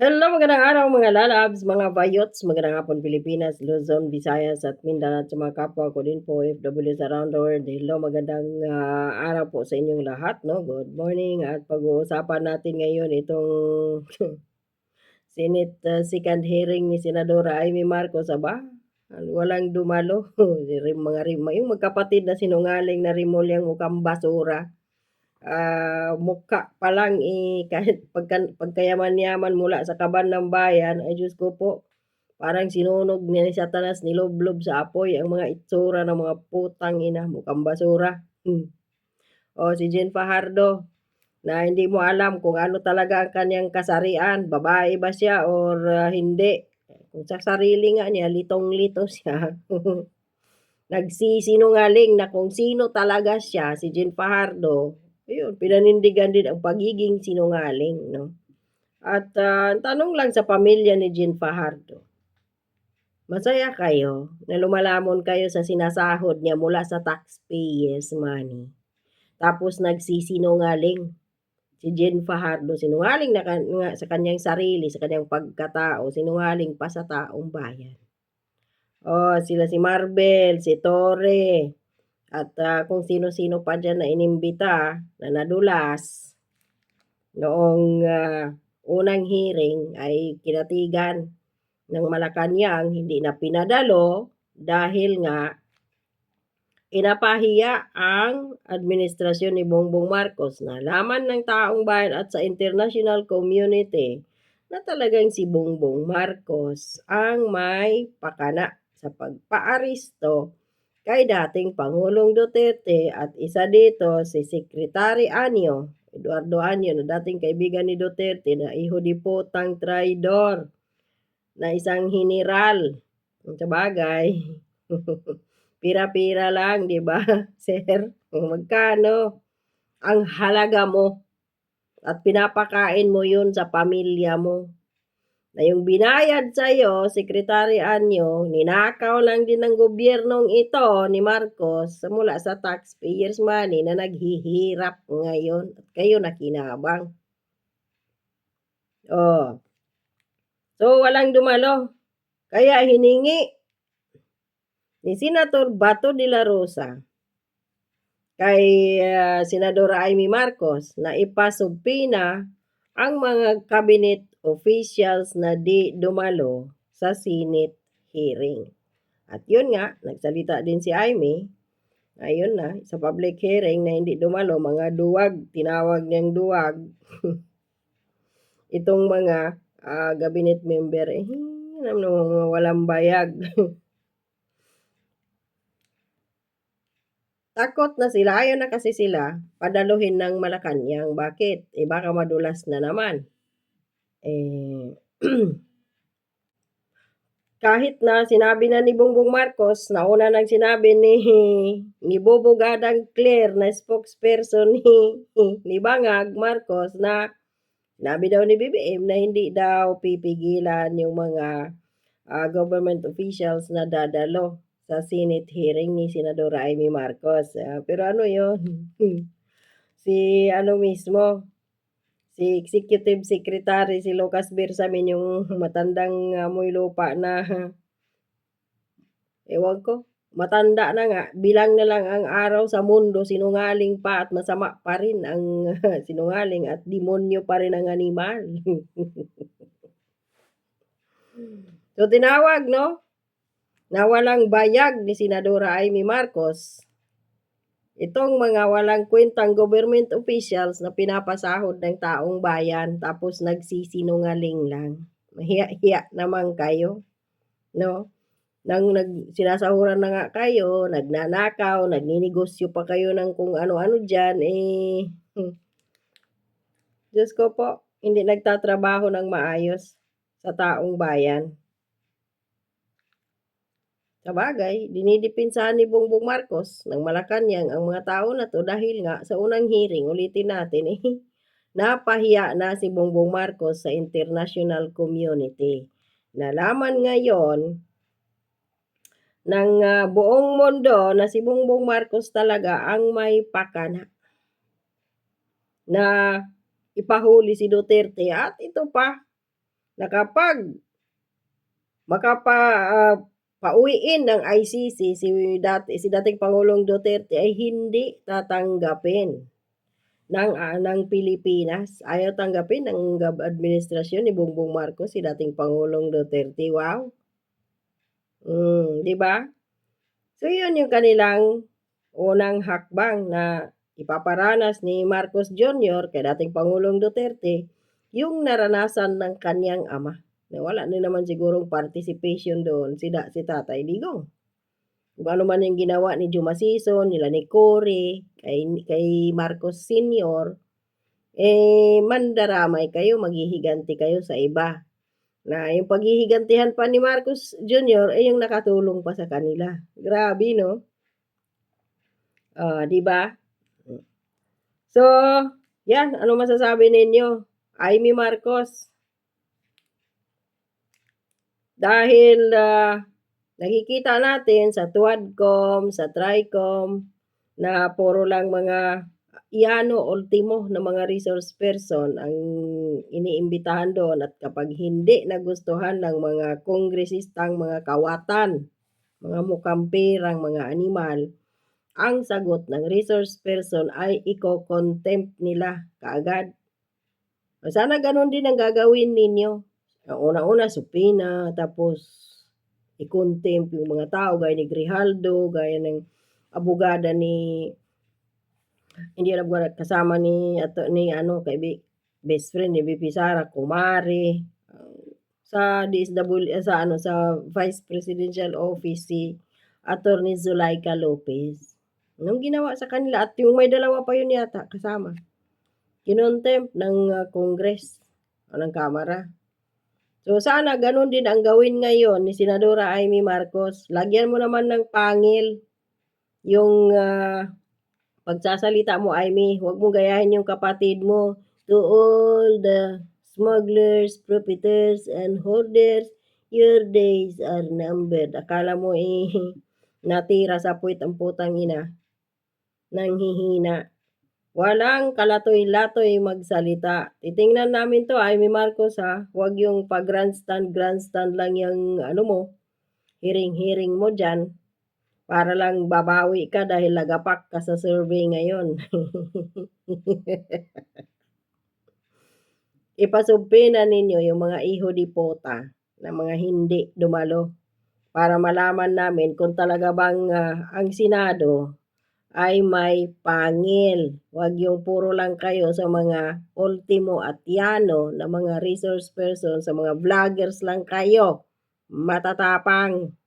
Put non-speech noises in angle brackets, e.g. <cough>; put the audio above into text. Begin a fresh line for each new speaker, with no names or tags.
Hello, magandang araw mga lalabs, mga bayots, magandang hapon Pilipinas, Luzon, Visayas at Mindanao at sa mga kapwa ko din po OFWs around the world. Hello, magandang ah, araw po sa inyong lahat, no? Good morning at pag-uusapan natin ngayon itong <laughs> Senate ah, second hearing ni Senadora Amy Marcos, aba? Walang dumalo. <laughs> Mga rim, yung magkapatid na sinungaling na rimulyang mukhang basura ah, mukha pa lang eh, <laughs> kahit pagka, pagkayaman-yaman mula sa kaban ng bayan, ay Diyos ko po, parang sinunog ni Satanas niloblob sa apoy ang mga itsura ng mga putang ina, mukhang basura. Hmm. O si Jen Fajardo, na hindi mo alam kung ano talaga ang kanyang kasarian, babae ba siya or ah, hindi. Kung sa sarili nga niya, litong-lito <laughs> siya. Nagsisinungaling na kung sino talaga siya, si Jen Fajardo, ayun, pinanindigan din ang pagiging sinungaling, no? At ah, tanong lang sa pamilya ni Jen Fajardo, masaya kayo na lumalamon kayo sa sinasahod niya mula sa taxpayers money. Tapos nagsisinungaling si Jen Fajardo, sinungaling na nga sa kanyang sarili, sa kanyang pagkatao, sinungaling pa sa taong bayan. Oh, sila si Marvel, si Torre, at ah, kung sino-sino pa dyan na inimbita na nadulas noong ah, unang hearing ay kinatigan ng Malacanang hindi na pinadalo dahil nga inapahiya ang administrasyon ni Bongbong Marcos na laman ng taong bayan at sa international community na talagang si Bongbong Marcos ang may pakana sa pagpaaristo kay dating Pangulong Duterte at isa dito si Secretary Anyo, Eduardo Anyo na dating kaibigan ni Duterte na iho di potang traidor na isang general. Sa bagay, <laughs> pira-pira lang, di ba, <laughs> sir? Magkano ang halaga mo at pinapakain mo yun sa pamilya mo na yung binayad sa iyo, Secretary Anyo, ninakaw lang din ng gobyernong ito ni Marcos mula sa taxpayers money na naghihirap ngayon at kayo nakinabang. Oh. So, walang dumalo. Kaya hiningi ni Senator Bato de la Rosa kay uh, Senadora Amy Marcos na ipasubpina ang mga cabinet officials na di dumalo sa Senate hearing. At yun nga, nagsalita din si Amy, ayun na, sa public hearing na hindi dumalo, mga duwag, tinawag niyang duwag, <laughs> itong mga uh, cabinet member, eh, alam mga walang bayag. <laughs> Takot na sila, ayaw na kasi sila padaluhin ng Malacanang. Bakit? Eh baka madulas na naman. Eh, <clears throat> kahit na sinabi na ni Bongbong Marcos, nauna nang sinabi ni <laughs> ni Bobo Gadang Claire na spokesperson ni <laughs> ni Bangag Marcos na sinabi daw ni BBM na hindi daw pipigilan yung mga uh, government officials na dadalo sa Senate hearing ni Senadora Amy Marcos. Uh, pero ano yon <laughs> si ano mismo, si Executive Secretary, si Lucas Bersamin, yung matandang amoy lupa na, ewan ko, matanda na nga, bilang na lang ang araw sa mundo, sinungaling pa at masama pa rin ang <laughs> sinungaling at demonyo pa rin ang animal. <laughs> so, tinawag, no? na walang bayag ni Senadora Amy Marcos, itong mga walang kwentang government officials na pinapasahod ng taong bayan tapos nagsisinungaling lang. Mahiya-hiya naman kayo. No? Nang nag, sinasahuran na nga kayo, nagnanakaw, nagninegosyo pa kayo ng kung ano-ano dyan, eh, hmm. Diyos ko po, hindi nagtatrabaho ng maayos sa taong bayan. Sabagay, dinidipinsahan ni Bongbong Marcos ng Malacanang ang mga tao na to dahil nga sa unang hearing, ulitin natin, eh, <laughs> napahiya na si Bongbong Marcos sa international community. Nalaman ngayon ng uh, buong mundo na si Bongbong Marcos talaga ang may pakana na ipahuli si Duterte at ito pa na kapag makapa ah, pauwiin ng ICC si dati si dating Pangulong Duterte ay hindi tatanggapin ng ah, ng Pilipinas. Ayaw tanggapin ng administrasyon ni Bongbong Marcos si dating Pangulong Duterte. Wow. Hmm, 'di ba? So 'yun yung kanilang unang hakbang na ipaparanas ni Marcos Jr. kay dating Pangulong Duterte yung naranasan ng kanyang ama. Na wala din naman sigurong participation doon si da, si Tatay Digong. Kung ano man yung ginawa ni Juma Sison, nila ni Cory, kay, kay Marcos Sr., eh, mandaramay kayo, maghihiganti kayo sa iba. Na yung paghihigantihan pa ni Marcos Jr. ay yung nakatulong pa sa kanila. Grabe, no? Ah, di ba? So, yan, ano masasabi ninyo? Amy Marcos. Dahil ah, nakikita natin sa Tuadcom, sa Tricom, na puro lang mga iano ultimo na mga resource person ang iniimbitahan doon at kapag hindi nagustuhan ng mga kongresistang mga kawatan, mga mukhang perang mga animal, ang sagot ng resource person ay iko-contempt nila kaagad. Sana ganun din ang gagawin ninyo. Ang una-una, supina, tapos i-contempt yung mga tao, gaya ni Grijaldo, gaya ng abogada ni hindi na abogada, kasama ni ato ni ano kay best friend ni BP Sara Kumari sa DSW sa ano sa Vice Presidential Office si Attorney Zulaika Lopez. Anong ginawa sa kanila at yung may dalawa pa yun yata kasama. Kinontempt ng uh, Congress o ng Kamara. So sana ganun din ang gawin ngayon ni Senadora Amy Marcos. Lagyan mo naman ng pangil yung uh, pagsasalita mo, Amy. Huwag mo gayahin yung kapatid mo. To all the smugglers, profiteers, and hoarders, your days are numbered. Akala mo eh, <laughs> natira sa puwit ang putang ina. Nang hihina. Walang kalatoy-latoy magsalita. Titingnan namin to, Amy Marcos ha. Huwag yung pag grandstand, lang yung ano mo, hiring-hiring mo dyan. Para lang babawi ka dahil lagapak ka sa survey ngayon. <laughs> Ipasubpi na ninyo yung mga iho di pota na mga hindi dumalo para malaman namin kung talaga bang uh, ang Senado ay may pangil. Huwag yung puro lang kayo sa mga ultimo at yano na mga resource person, sa mga vloggers lang kayo. Matatapang.